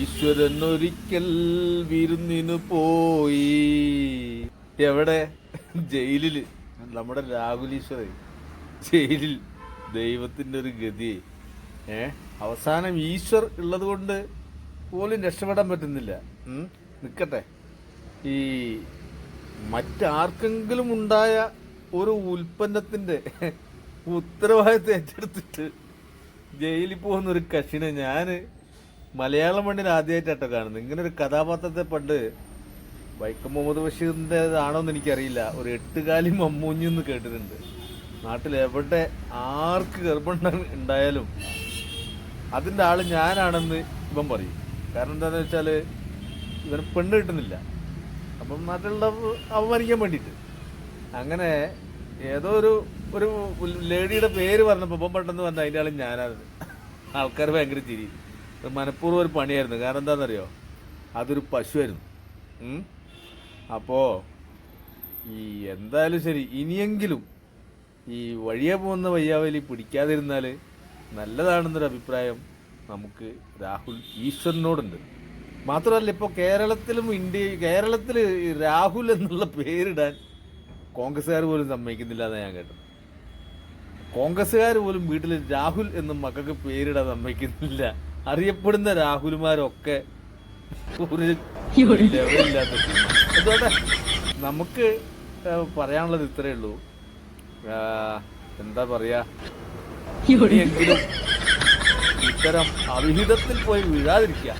ഈശ്വരൻ ഒരിക്കൽ വിരുന്നിനു പോയി. എവിടെ? ജയിലിൽ. നമ്മുടെ ഈശ്വർ ജയിലിൽ. ദൈവത്തിന്റെ ഒരു ഗതി ഏ? അവസാനം ഈശ്വർ ഉള്ളത് കൊണ്ട് പോലും രക്ഷപ്പെടാൻ പറ്റുന്നില്ല. നിൽക്കട്ടെ ഈ മറ്റാർക്കെങ്കിലും ഉണ്ടായ ഒരു ഉൽപ്പന്നത്തിന്റെ ഉത്തരവാദിത്തം ഏറ്റെടുത്തിട്ട് ജയിലിൽ പോകുന്ന ഒരു കക്ഷിനെ ഞാൻ മലയാളം മണ്ണിൽ ആദ്യമായിട്ടാട്ടോ കാണുന്നത്. ഇങ്ങനെ ഒരു കഥാപാത്രത്തെ പണ്ട് വൈക്കം മുഹമ്മദ് ബഷീറിന്റെതാണോന്ന് എനിക്കറിയില്ല. ഒരു എട്ടുകാലി മമ്മൂഞ്ഞു എന്ന് കേട്ടിട്ടുണ്ട്. നാട്ടിൽ എവിടെ ആർക്ക് ഗർഭം ഉണ്ടായാലും അതിന്റെ ആൾ ഞാനാണെന്ന് ഇവൻ പറയും. കാരണം എന്താണെന്ന് വെച്ചാൽ ഇവന് പെണ്ണ് കിട്ടുന്നില്ല. അപ്പം നാട്ടിലുള്ള അപമാനിക്കാൻ വേണ്ടിയിട്ട്. അങ്ങനെ ഏതോ ഒരു ഒരു ലേഡിയുടെ പേര് പറഞ്ഞപ്പോൾ ഇപ്പം പെട്ടെന്ന് പറഞ്ഞ അതിന്റെ ആൾ ഞാനാണ്. ആൾക്കാർ ഭയങ്കര ചിരി. ഇത് മനഃപൂർവം ഒരു പണിയായിരുന്നു. കാരണം എന്താണെന്നറിയോ? അതൊരു പശുവായിരുന്നു. അപ്പോൾ ഈ എന്തായാലും ശരി ഇനിയെങ്കിലും ഈ വഴിയെ പോകുന്ന വയ്യാവലി പിടിക്കാതിരുന്നാൽ നല്ലതാണെന്നൊരു അഭിപ്രായം നമുക്ക് രാഹുൽ ഈശ്വരനോടുണ്ട്. മാത്രമല്ല ഇപ്പോൾ കേരളത്തിലും ഇന്ത്യ കേരളത്തിൽ രാഹുൽ എന്നുള്ള പേരിടാൻ കോൺഗ്രസ്സുകാർ പോലും സമ്മതിക്കുന്നില്ല എന്ന് ഞാൻ കേട്ടത്. കോൺഗ്രസ്സുകാർ പോലും വീട്ടിൽ രാഹുൽ എന്ന മക്കൾക്ക് പേരിടാൻ സമ്മതിക്കുന്നില്ല. അറിയപ്പെടുന്ന രാഹുൽമാരൊക്കെ ലെവലില്ലാത്ത. അതുകൊണ്ട് നമുക്ക് പറയാനുള്ളത് ഇത്രയേ ഉള്ളൂ. എന്താ പറയാ? ഇത്തരം അവിഹിതത്തിൽ പോയി വീഴാതിരിക്കുക.